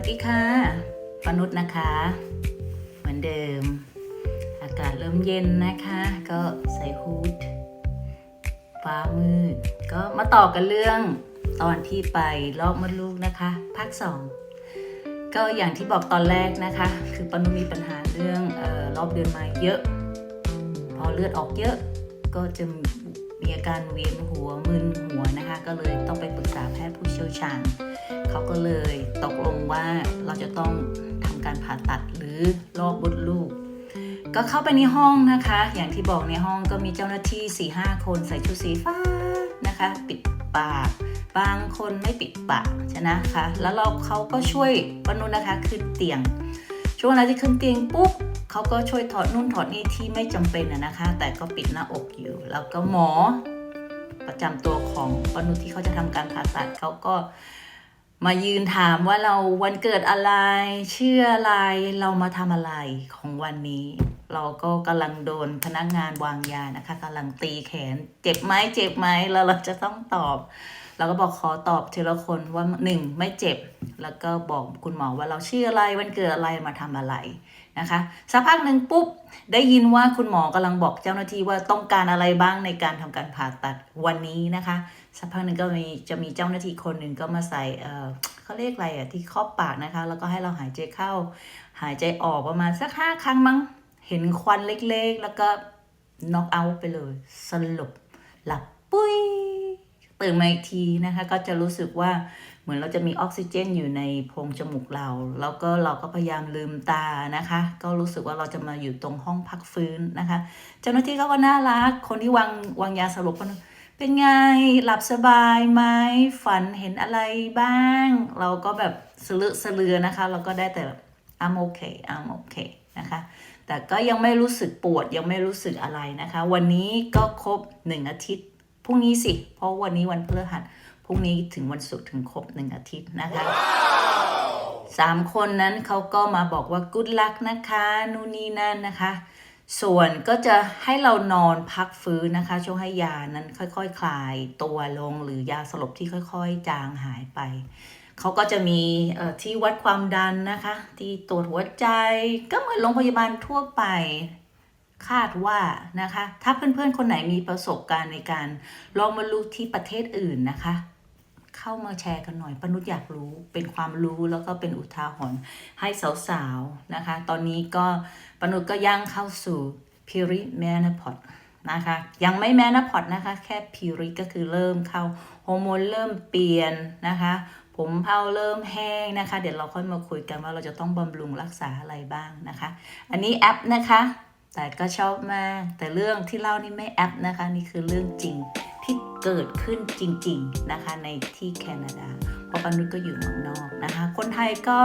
วัสดีค่ะปนุษย์นะคะ เหมือนเดิม อากาศเริ่มเย็นนะคะ ก็ใส่ฮูดฟ้ามืด ก็มาต่อกันเรื่องตอนที่ไปลอกมดลูกนะคะภาคสองก็อย่างที่บอกตอนแรกนะคะ คือปนุษย์มีปัญหาเรื่องออรอบเดือนมาเยอะ พอเลือดออกเยอะก็จะมีอาการเวียนหัวมึนหัวนะคะ ก็เลยต้องไปปรึกษาแพทย์ผู้เชี่ยวชาญ เขาก็เลยตกลงว่าเราจะต้องทำการผ่าตัดหรือลอกบดลูก ก็เข้าไปในห้องนะคะ อย่างที่บอกในห้องก็มีเจ้าหน้าที่4ี่ห้าคนใส่ชุดสีฟ้านะคะ ปิดปาก บางคนไม่ปิดปากใช่นะคะแล้วเราเขาก็ช่วยปนุษนะคะขึ้นเตียง ช่วงเวลาที่ขึ้นเตียงปุ๊บเขาก็ช่วยถอดนู่นถอดนี่ที่ไม่จำเป็นนะคะ แต่ก็ปิดหน้าอกอยู่ แล้วก็หมอประจำตัวของปนุที่เขาจะทำการผ่าตัดเขาก็ มายืนถามว่าเราวันเกิดอะไร เชื่ออะไรเรามาทำอะไรของวันนี้ เราก็กำลังโดนพนักงานวางยานะคะกำลังตีแขน เจ็บไหมเจ็บไหมแล้วเราจะต้องตอบ เราก็บอกขอตอบทีละคนว่าหนึ่งไม่เจ็บ แล้วก็บอกคุณหมอว่าเราชื่ออะไรวันเกิดอะไรมาทำอะไรนะคะสักพักหนึ่งปุ๊บได้ยินว่าคุณหมอกำลังบอกเจ้าหน้าที่ว่าต้องการอะไรบ้างในการทำการผ่าตัดวันนี้นะคะ สักพักหนึ่งก็มีจะมีเจ้าหน้าที่คนหนึ่งก็มาใส่เออเขาเรียกอะไรอะที่ครอบปากนะคะ แล้วก็ให้เราหายใจเข้า หายใจออกประมาณสักห้าครั้งมั้งเห็นควันเล็กๆ แล้วก็น็อกเอาท์ไปเลยสลบหลับปุ้ยตื่นมาอีกทีนะคะก็จะรู้สึกว่าเหมือนเราจะมีออกซิเจนอยู่ในโพรงจมูกเรา แล้วก็เราก็พยายามลืมตานะคะ ก็รู้สึกว่าเราจะมาอยู่ตรงห้องพักฟื้นนะคะ เจ้าหน้าที่เขาก็น่ารักคนที่วางวางยาสลบก็ เป็นไงหลับสบายไหมฝันเห็นอะไรบ้าง เราก็แบบสลึสลือนะคะ เราก็ได้แต่แบบ I'm okay I'm okay นะคะ แต่ก็ยังไม่รู้สึกปวดยังไม่รู้สึกอะไรนะคะ วันนี้ก็ครบหนึ่งอาทิตย์พรุ่งนี้สิ เพราะวันนี้วันพฤหัสพรุ่งนี้ถึงวันศุกร์ถึงครบหนึ่งอาทิตย์นะคะสามคนนั้นเขาก็มาบอกว่า good luck นะคะ นู่นนี่นั่นนะคะ ส่วนก็จะให้เรานอนพักฟื้นนะคะ ช่วงให้ยานั้นค่อยๆคคลายตัวลงหรือยาสลบที่ค่อยๆ จางหายไป เขาก็จะมีที่วัดความดันนะคะ ที่ตรวจหัวใจก็เหมือนโรงพยาบาลทั่วไปคาดว่านะคะ ถ้าเพื่อนๆ คนไหนมีประสบการณ์ในการลองมาลูกที่ประเทศอื่นนะคะ เข้ามาแชร์กันหน่อยปนุษย์อยากรู้เป็นความรู้แล้วก็เป็นอุทาหรณ์ให้สาวๆนะคะ ตอนนี้ก็ปนุษย์ก็ย่างเข้าสู่ perimenopause นะคะ ยังไม่ menopause นะคะ แค่ peri ก็คือเริ่มเข้าฮอร์โมนเริ่มเปลี่ยนนะคะผมเผาเริ่มแห้งนะคะ เดี๋ยวเราค่อยมาคุยกันว่าเราจะต้องบำรุงรักษาอะไรบ้างนะคะ อันนี้แอปนะคะ แต่ก็ชอบมาก แต่เรื่องที่เล่านี่ไม่แอปนะคะ นี่คือเรื่องจริง ที่เกิดขึ้นจริง ๆ นะคะในที่แคนาดา เพราะปานุษย์ก็อยู่เมืองนอกนะคะ คนไทยก็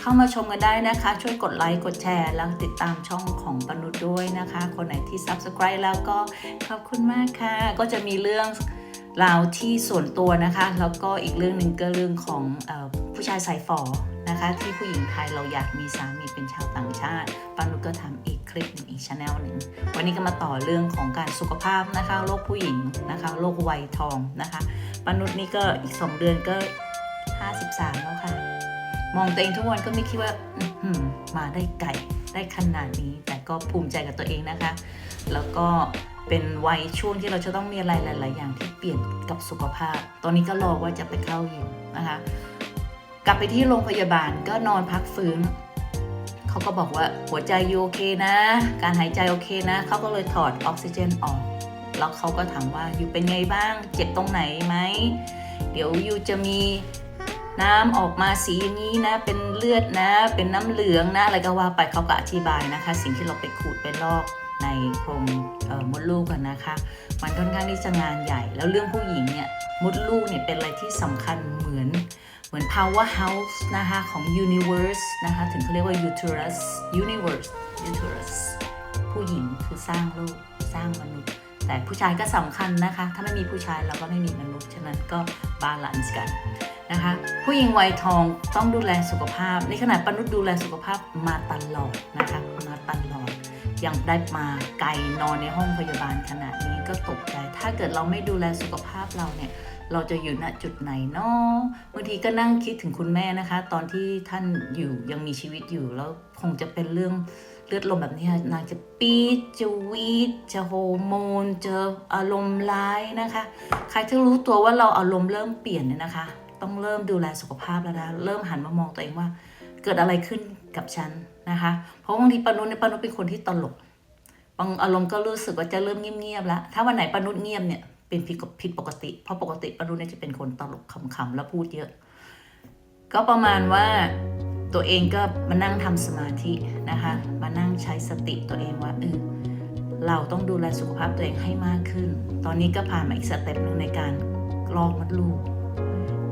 เข้ามาชมกันได้นะคะ ช่วยกดไลค์ กดแชร์ แล้วติดตามช่องของปานุษย์ด้วยนะคะ คนไหนที่ Subscribe แล้วก็ขอบคุณมากค่ะ ก็จะมีเรื่องราวที่ส่วนตัวนะคะ แล้วก็อีกเรื่องหนึ่งก็เรื่องของอผู้ชายสายฝอนะคะ ที่ผู้หญิงไทยเราอยากมีสามีเป็นชาว ชาติปานุษย์ก็ทำอีกคลิปหนึ่งอีกช anel หนึ่งวันนี้ก็มาต่อเรื่องของการสุขภาพนะคะโรคผู้หญิงนะคะโรควัยทองนะคะปานุษย์นี่ก็อีก 2 เดือนก็ 53 แล้วค่ะ มองตัวเองทุกวันก็ไม่คิดว่ามาได้ไกลได้ขนาดนี้แต่ก็ภูมิใจกับตัวเองนะคะ แล้วก็เป็นวัยช่วงที่เราจะต้องมีอะไรหลาย ๆ อย่างที่เปลี่ยนกับสุขภาพ ตอนนี้ก็รอว่าจะไปเข้ายิมนะคะ กลับไปที่โรงพยาบาลก็นอนพักฟื้น เขาก็บอกว่าหัวใจอยู่โอเคนะ การหายใจโอเคนะ เขาก็เลยถอดออกซิเจนออก แล้วเขาก็ถามว่าอยู่เป็นไงบ้าง เจ็บตรงไหนไหม เดี๋ยวยูจะมีน้ำออกมาสีอย่างนี้นะ เป็นเลือดนะ เป็นน้ำเหลืองนะ อะไรก็ว่าไปเขาก็อธิบายนะคะ สิ่งที่เราไปขูดไปลอกในโพรงมดลูกกันนะคะ มันค่อนข้างที่จะงานใหญ่ แล้วเรื่องผู้หญิงเนี่ยมดลูกเนี่ยเป็นอะไรที่สำคัญเหมือน เหมือน powerhouse นะคะของ universe นะคะถึงเขาเรียกว่า uterus universe uterus ผู้หญิงคือสร้างลูกสร้างมนุษย์ แต่ผู้ชายก็สำคัญนะคะ ถ้าไม่มีผู้ชายเราก็ไม่มีมนุษย์ ฉะนั้นก็บาลานซ์กันนะคะผู้หญิงวัยทองต้องดูแลสุขภาพ ในขณะปนุษย์ดูแลสุขภาพมาตลอดนะคะมาตลอด ยังได้มาไกลนอนในห้องพยาบาลขนาดนี้ก็ตกใจ ถ้าเกิดเราไม่ดูแลสุขภาพเราเนี่ยเราจะอยู่ณจุดไหนเนาะบางทีก็นั่งคิดถึงคุณแม่นะคะ ตอนที่ท่านอยู่ยังมีชีวิตอยู่แล้วคงจะเป็นเรื่องเลือดลมแบบนี้นางจะปี๊ดจะวีดจะโฮอร์โมนจะอารมณ์ร้ายนะคะ ใครที่รู้ตัวว่าเราอารมณ์เริ่มเปลี่ยนเนี่ยนะคะ ต้องเริ่มดูแลสุขภาพแล้วนะเริ่มหันมามองตัวเองว่า เกิดอะไรขึ้นกับฉันนะคะ เพราะบางทีปานุษเนี่ยปานุษเป็นคนที่ตลก บางอารมณ์ก็รู้สึกว่าจะเริ่มเงียบๆแล้ว ถ้าวันไหนปานุษเงียบเนี่ยเป็นผิดผิดปกติ เพราะปกติปานุษเนี่ยจะเป็นคนตลกขำๆแล้วพูดเยอะ ก็ประมาณว่าตัวเองก็มานั่งทำสมาธินะคะ มานั่งใช้สติตัวเองว่าเออเราต้องดูแลสุขภาพตัวเองให้มากขึ้น ตอนนี้ก็ผ่านมาอีกสเต็ปหนึ่งในการลอกมดลูก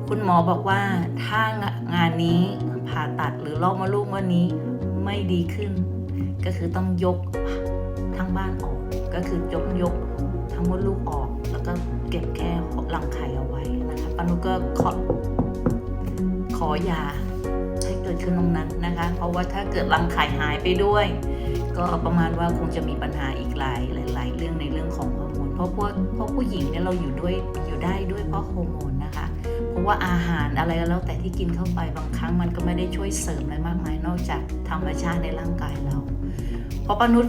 คุณหมอบอกว่าถ้างานนี้ ผ่าตัดหรือลอกมดลูกวันนี้ไม่ดีขึ้น ก็คือต้องยกทั้งบ้านออก ก็คือยกยกทั้งมดลูกออก แล้วก็เก็บแค่รังไข่เอาไว้นะคะปานุก็ขอขอยาให้เกิดขึ้นตรงนั้นนะคะ เพราะว่าถ้าเกิดรังไข่หายไปด้วย ก็ประมาณว่าคงจะมีปัญหาอีกหลายหลาย ๆ เรื่องในเรื่องของฮอร์โมนเพราะพวกเพราะผู้หญิงเนี่ยเราอยู่ด้วยอยู่ได้ด้วยเพราะฮอร์โมน ราะว่าอาหารอะไรแล้วแต่ที่กินเข้าไปบางครั้งมันก็ไม่ได้ช่วยเสริมอะไรมากมายนอกจากธรรมชาติในร่างกายเราพอปนุษ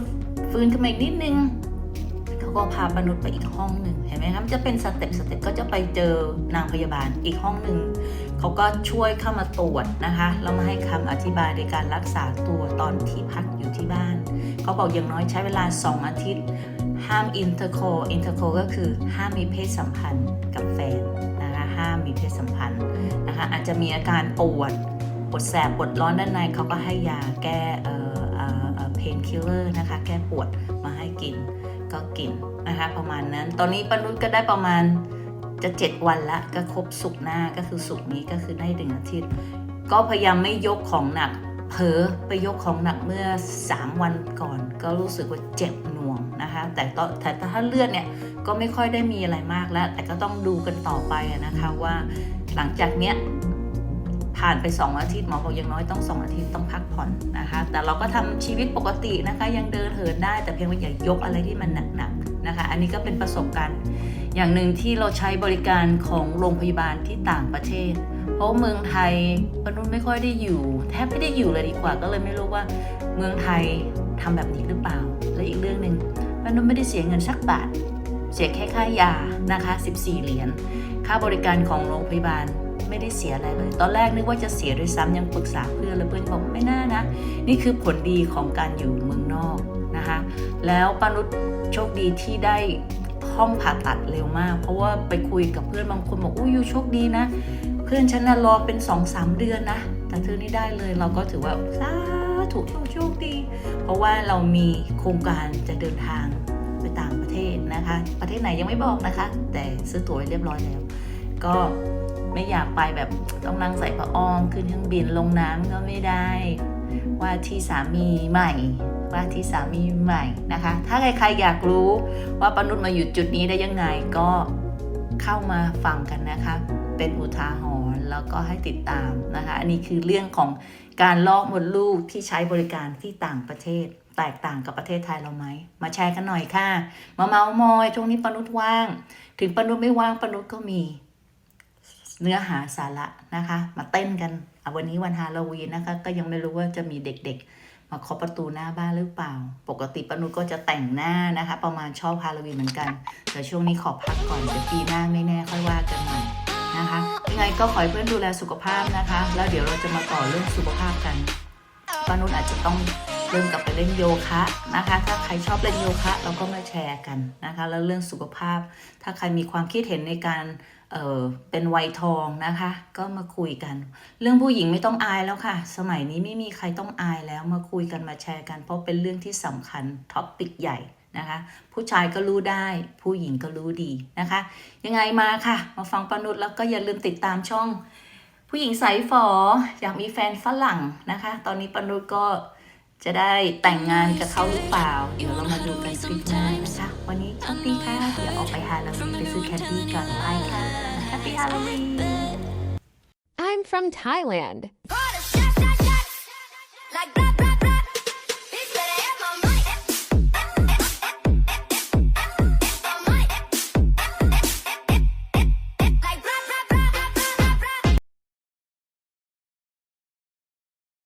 ฟื้นขึ้นมาอีกนิดนึงเขาก็พาปนุษไปอีกห้องหนึ่งเห็นไหมครับจะเป็นสเต็ปสเต็ปก็จะไปเจอนางพยาบาลอีกห้องหนึ่งเขาก็ช่วยเข้ามาตรวจนะคะแล้วมาให้คำอธิบายในการรักษาตัวตอนที่พักอยู่ที่บ้านเขาบอกอย่างน้อยใช้เวลา 2 อาทิตย์ ห้ามอินเตอร์โคอินเตอร์โคก็คือห้ามมีเพศสัมพันธ์กับแฟน มมีเพศสัมพันธ์นะคะอาจจะมีอาการปวดปวดแสบปวดร้อนด้านในเขาก็ให้ยาแก้เอ่อเอ่อเอ่อเพนคิลเลอร์นะคะแก้ปวดมาให้กินก็กินนะคะประมาณนั้น ตอนนี้ปานุชก็ได้ประมาณจะ 7 วันละก็ครบสุกร์หน้าก็คือสุกร์นี้ก็คือได้หนึ่งอาทิตย์ ก็พยายามไม่ยกของหนักเผลอไปยกของหนักเมื่อ 3 วันก่อน ก็รู้สึกว่าเจ็บหน่วง นะคะ แต่ตอนแต่ถ้าเลือดเนี่ยก็ไม่ค่อยได้มีอะไรมากแล้ว แต่ก็ต้องดูกันต่อไปนะคะว่าหลังจากเนี้ยผ่านไป 2 อาทิตย์หมอบอกอย่างน้อยต้อง 2 อาทิตย์ต้องพักผ่อนนะคะ แต่เราก็ทำชีวิตปกตินะคะ ยังเดินเหินได้แต่เพียงว่าอย่ายกอะไรที่มันหนักๆนะคะ อันนี้ก็เป็นประสบการณ์ อย่างหนึ่งที่เราใช้บริการของโรงพยาบาลที่ต่างประเทศ เพราะเมืองไทยปนุษไม่ค่อยได้อยู่ แทบไม่ได้อยู่เลยดีกว่า ก็เลยไม่รู้ว่าเมืองไทยทำแบบนี้หรือเปล่า และอีกเรื่องหนึ่ง ปนุษไม่ได้เสียเงินสักบาท เสียแค่ค่ายานะคะ 14 เหรียญ ค่าบริการของโรงพยาบาลไม่ได้เสียอะไรเลย ตอนแรกนึกว่าจะเสียด้วยซ้ำยังปรึกษาเพื่อนแล้วเพื่อนบอกไม่น่านะ นี่คือผลดีของการอยู่เมืองนอกนะคะ แล้วปานุษโชคดีที่ได้ห้องผ่าตัดเร็วมาก เพราะว่าไปคุยกับเพื่อนบางคนบอกอุ้ยยูโชคดีนะ เพื่อนฉันน่ะรอเป็น2อสเดือนนะ แต่เธอนี่ได้เลยเราก็ถือว่าสา ธุโชคดี เพราะว่าเรามีโครงการจะเดินทางไปต่างประเทศนะคะ ประเทศไหนยังไม่บอกนะคะ แต่ซื้อตั๋วเรียบร้อยแล้ว ก็ไม่อยากไปแบบต้องนั่งใส่ผ้าอ้อมขึ้นเครื่องบินลงน้ำก็ไม่ได้ ว่าที่สามีใหม่ ว่าที่สามีใหม่นะคะ ถ้าใครๆอยากรู้ว่าปนุษมาอยู่จุดนี้ได้ยังไงก็ เข้ามาฟังกันนะคะ เป็นอุทาหรณ์แล้วก็ให้ติดตามนะคะ อันนี้คือเรื่องของการลอกมดลูกที่ใช้บริการที่ต่างประเทศ แตกต่างกับประเทศไทยเราไหม มาแชร์กันหน่อยค่ะ มาเมาส์มอยช่วงนี้ปนุษว่าง ถึงปนุษไม่ว่างปนุษก็มีเนื้อหาสาระนะคะ มาเต้นกันอะวันนี้วันฮาโลวีนนะคะ ก็ยังไม่รู้ว่าจะมีเด็กๆ มาเคาะประตูหน้าบ้านหรือเปล่า ปกติปนุษก็จะแต่งหน้านะคะ ประมาณชอบฮาโลวีนเหมือนกัน แต่ช่วงนี้ขอพักก่อนเดี๋ยวปีหน้าไม่แน่ค่อยว่ากันใหม่นะคะยังไงก็ขอให้เพื่อนดูแลสุขภาพนะคะ แล้วเดี๋ยวเราจะมาต่อเรื่องสุขภาพกันปนุษอาจจะต้อง เริ่มกลับไปเล่นโยคะนะคะ ถ้าใครชอบเล่นโยคะเราก็มาแชร์กันนะคะ แล้วเรื่องสุขภาพ ถ้าใครมีความคิดเห็นในการเออเป็นวัยทองนะคะ ก็มาคุยกัน เรื่องผู้หญิงไม่ต้องอายแล้วค่ะ สมัยนี้ไม่มีใครต้องอายแล้วมาคุยกันมาแชร์กัน เพราะเป็นเรื่องที่สำคัญท็อปปิกใหญ่นะคะ ผู้ชายก็รู้ได้ ผู้หญิงก็รู้ดีนะคะ ยังไงมาค่ะ มาฟังปนุษย์แล้วก็อย่าลืมติดตามช่อง ผู้หญิงสายฝออยากมีแฟนฝรั่งนะคะ ตอนนี้ปนุษย์ก็ จะได้แต่งงานกับเขาหรือเปล่า เดี๋ยวเรามาดูกันคลิปหน้านะคะ วันนี้โชคดีค่ะ เดี๋ยวออกไปฮาโลวีนไปซื้อแคดดี้ก่อนไปค่ะ Happy Halloween I'm from Thailand.